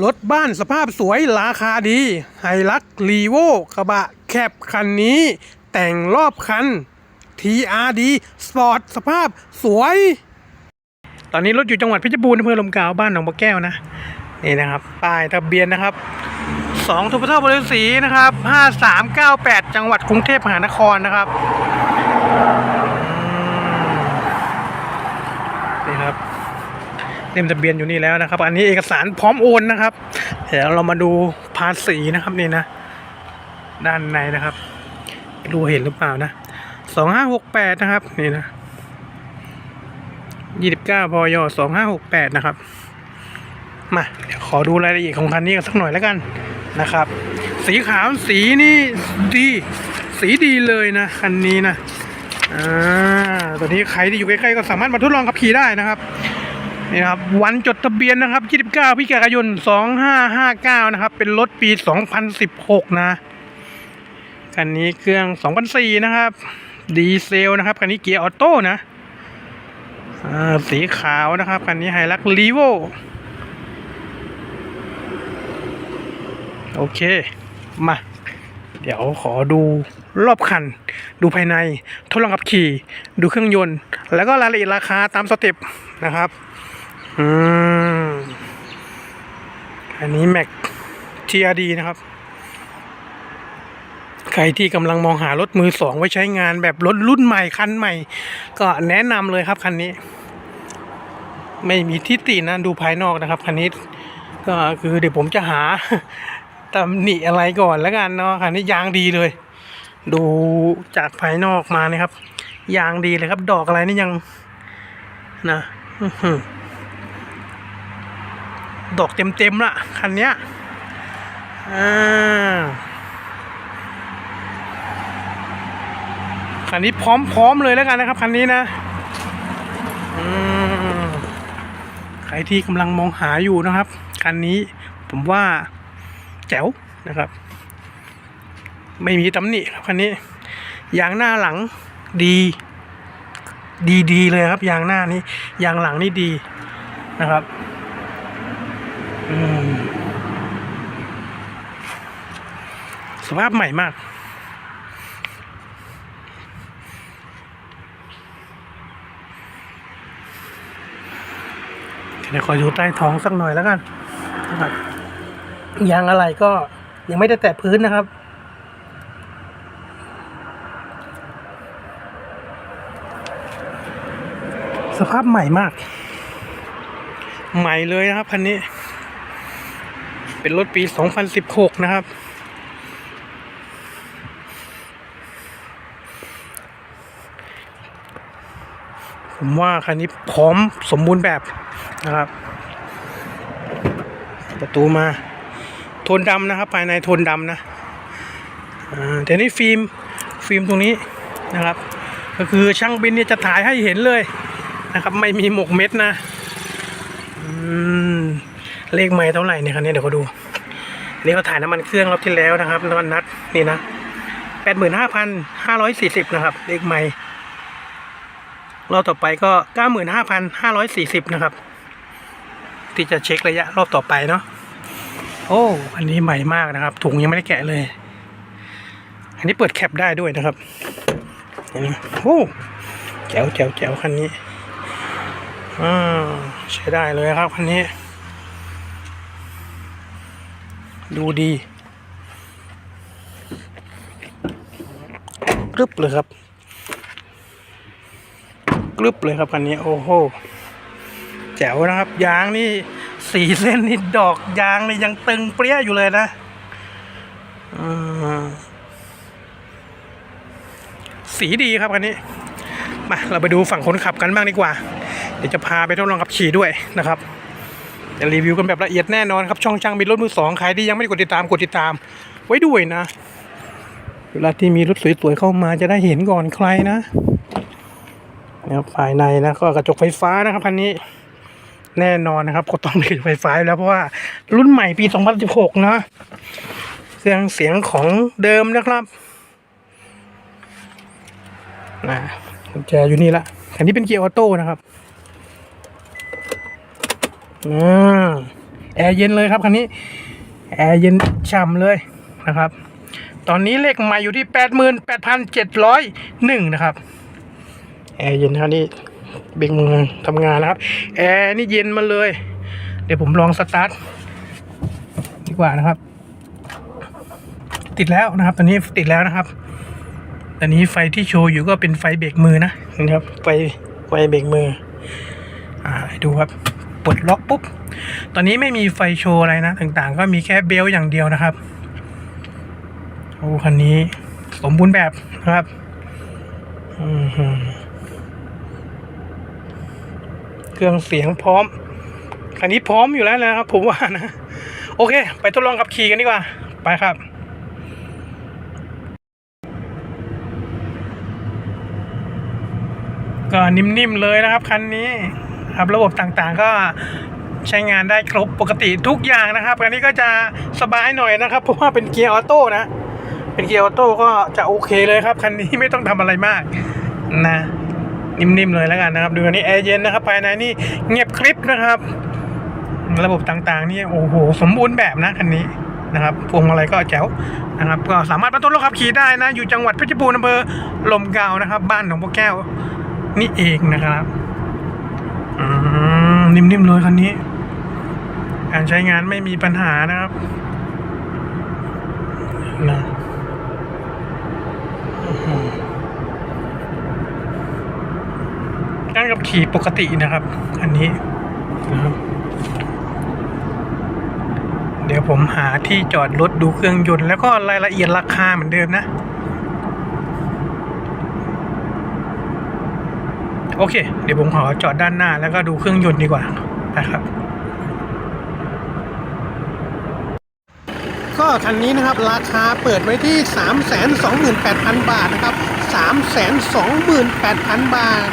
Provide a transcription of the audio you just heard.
รถบ้านสภาพสวยราคาดีไฮลักรีโวกระบะแคบคันนี้ แต่งรอบคัน TRD Sport สภาพสวย ตอนนี้รถอยู่จังหวัดเพชรบูรณ์อำเภอลมกาวบ้านหนองบัวแก้วนะ นี่นะครับ ป้ายทะเบียนนะครับสองทุพเท่าบริสีนะครับห้าสามเก้าแปดจังหวัดกรุงเทพมหานครนะครับอืมนี่ครับ เล่มทะเบียนอยู่นี่แล้วนะครับ อันนี้เอกสารพร้อมโอนนะครับ เดี๋ยวเรามาดูภาษีนะครับนี่นะ ด้านในนะครับไม่รู้เห็นหรือเปล่านะสองห้าหกแปดนะครับนี่นะยี่สิบเก้าพยสองห้าหกแปดนะครับ มาเดี๋ยวขอดูรายละเอียดของคันนี้กันสักหน่อยแล้วกันนะครับ สีขาวสีนี่ดีสีดีเลยนะคันนี้นะอ่าตอนนี้ใครที่อยู่ใกล้ๆก็สามารถมาทดลองขับขี่ได้นะครับ นี่ครับวันจดทะเบียนนะครับ 29 พิกายน 2559 นะครับ เป็นรถปี 2016 นะ คันนี้เครื่อง 2004 นะครับ ดีเซลนะครับ คันนี้เกียร์ออโต้นะสีขาวนะครับ คันนี้ไฮลักลีโวโอเค มา เดี๋ยวขอดูรอบคัน ดูภายใน ทดลองขับขี่ ดูเครื่องยนต์ แล้วก็รายละเอียดราคาตามสเต็ปนะครับ อืม อันนี้ Mac TRD นะครับ ใครที่กำลังมองหารถมือสองไว้ใช้งานแบบรถรุ่นใหม่คันใหม่ ก็แนะนำเลยครับคันนี้ ไม่มีที่ตินะดูภายนอกนะครับคันนี้ ก็คือเดี๋ยวผมจะหาตำหนิอะไรก่อนแล้วกันเนาะคันนี้ยางดีเลย ดูจากภายนอกมานะครับยางดีเลยครับ ดอกอะไรนี่ยังนะ ดอกเต็มๆละคันเนี้ยอ่าคันนี้พร้อมๆเลยแล้วกันนะครับคันนี้นะอืมใครที่กำลังมองหาอยู่นะครับคันนี้ผมว่าแจ๋วนะครับ ไม่มีตำหนิครับคันนี้ยางหน้าหลังดีดีดีๆเลยครับยางหน้านี้ยางหลังนี่ดีนะครับ สภาพใหม่มากเดี๋ยวขออยู่ใต้ท้องสักหน่อยแล้วกันนะครับยางอะไรก็ยังไม่ได้แตะพื้นนะครับ สภาพใหม่มาก ใหม่เลยนะครับคันนี้ เป็นรถปี 2016 นะครับ ผมว่าคันนี้พร้อมสมบูรณ์แบบนะครับ ประตูมา โทนดำนะครับ ภายในโทนดำนะอ่าแต่นี่ฟิล์มฟิล์มตรงนี้นะครับ ก็คือช่างบินเนี่ยจะถ่ายให้เห็นเลยนะครับ ไม่มีหมกเม็ดนะ อืม เลขไม่เท่าไหร่เนี่ยคันนี้เดี๋ยวเขาดูนี่เขาถ่ายน้ำมันเครื่องรอบที่แล้วนะครับน้ำมันนัดนี่นะแปดหมื่นห้าพันห้าร้อยสี่สิบนะครับ เลขไม่รอบต่อไปก็เก้าหมื่นห้าพันห้าร้อยสี่สิบนะครับ ที่จะเช็คระยะรอบต่อไปเนาะโอ้อันนี้ใหม่มากนะครับ ถุงยังไม่ได้แกะเลย อันนี้เปิดแคปได้ด้วยนะครับเห็นไหมโอ้แจ๋วแจ๋วแจ๋วคันนี้อ่าใช้ได้เลยครับคันนี้ ดูดีกรึบเลยครับกรึบเลยครับคันนี้โอ้โหแจ๋วนะครับ ยางนี่สีเส้นนี่ดอกยางนี่ยังตึงเปรี้ยอยู่เลยนะสีดีครับคันนี้มาเราไปดูฝั่งคนขับกันบ้างดีกว่า เดี๋ยวจะพาไปทดลองขับขี่ด้วยนะครับ จะรีวิวกันแบบละเอียดแน่นอนครับช่องช่างมีรถมือสองใครที่ยังไม่ได้กดติดตามกดติดตาม ไว้ด้วยนะ เวลาที่มีรถสวยๆเข้ามาจะได้เห็นก่อนใครนะนะครับภายในนะก็กระจกไฟฟ้านะครับคันนี้ แน่นอนนะครับ ก็ต้องมีกระจกไฟฟ้าแล้วเพราะว่ารุ่นใหม่ปี 2016 นะเครื่องเสียงของเดิมนะครับนะกุญแจอยู่นี่ละคันนี้เป็นเกียร์ออโต้นะครับ อ่าแอร์เย็นเลยครับคันนี้ แอร์เย็นฉ่ำเลยนะครับ ตอนนี้เลขใหม่อยู่ที่แปดหมื่นแปดพันเจ็ดร้อยหนึ่งนะครับ แอร์เย็นครับนี่เบรกมือทำงานนะครับ แอร์นี่เย็นมาเลย เดี๋ยวผมลองสตาร์ทดีกว่านะครับ ติดแล้วนะครับ ตอนนี้ติดแล้วนะครับ ตอนนี้ไฟที่โชว์อยู่ก็เป็นไฟเบรกมือนะนะครับ ไฟไฟเบรกมือ อ่าดูครับ ปลดล็อกปุ๊บ ตอนนี้ไม่มีไฟโชว์อะไรนะต่างๆ ก็มีแค่เบลต์อย่างเดียวนะครับโอ้คันนี้สมบูรณ์แบบนะครับอือหือเครื่องเสียงพร้อม คันนี้พร้อมอยู่แล้วนะครับ ผมว่านะ โอเค ไปทดลองขับขี่กันดีกว่า ไปครับก็นิ่มๆเลยนะครับ คันนี้ ครับระบบต่างๆก็ใช้งานได้ครบปกติทุกอย่างนะครับคันนี้ก็จะสบายหน่อยนะครับเพราะว่าเป็นเกียร์ออโต้นะ เป็นเกียร์ออโต้ก็จะโอเคเลยครับคันนี้ไม่ต้องทำอะไรมากนะนิ่มๆเลยแล้วกันนะครับดูอันนี้แอร์เย็นนะครับภายในนี่เงียบคลิปนะครับ ระบบต่างๆนี่โอ้โหสมบูรณ์แบบนะคันนี้นะครับพวงมาลัยก็แจ๋วนะครับ ก็สามารถมาทดลองขับขี่ได้นะ อยู่จังหวัดเพชรบูรณ์อำเภอลมเกานะครับ บ้านของพวกแก้วนี่เองนะครับ นิ่มๆเลยคันนี้ การใช้งานไม่มีปัญหานะครับนะการขับขี่ปกตินะครับ อันนี้นะครับ เดี๋ยวผมหาที่จอดรถดูเครื่องยนต์ แล้วก็รายละเอียดราคาเหมือนเดิมนะ โอเค เดี๋ยวผมขอจอดด้านหน้าแล้วก็ดูเครื่องยนต์ดีกว่านะครับ ก็คันนี้นะครับราคาเปิดไว้ที่ 328,000 บาทนะครับ 328,000 บาท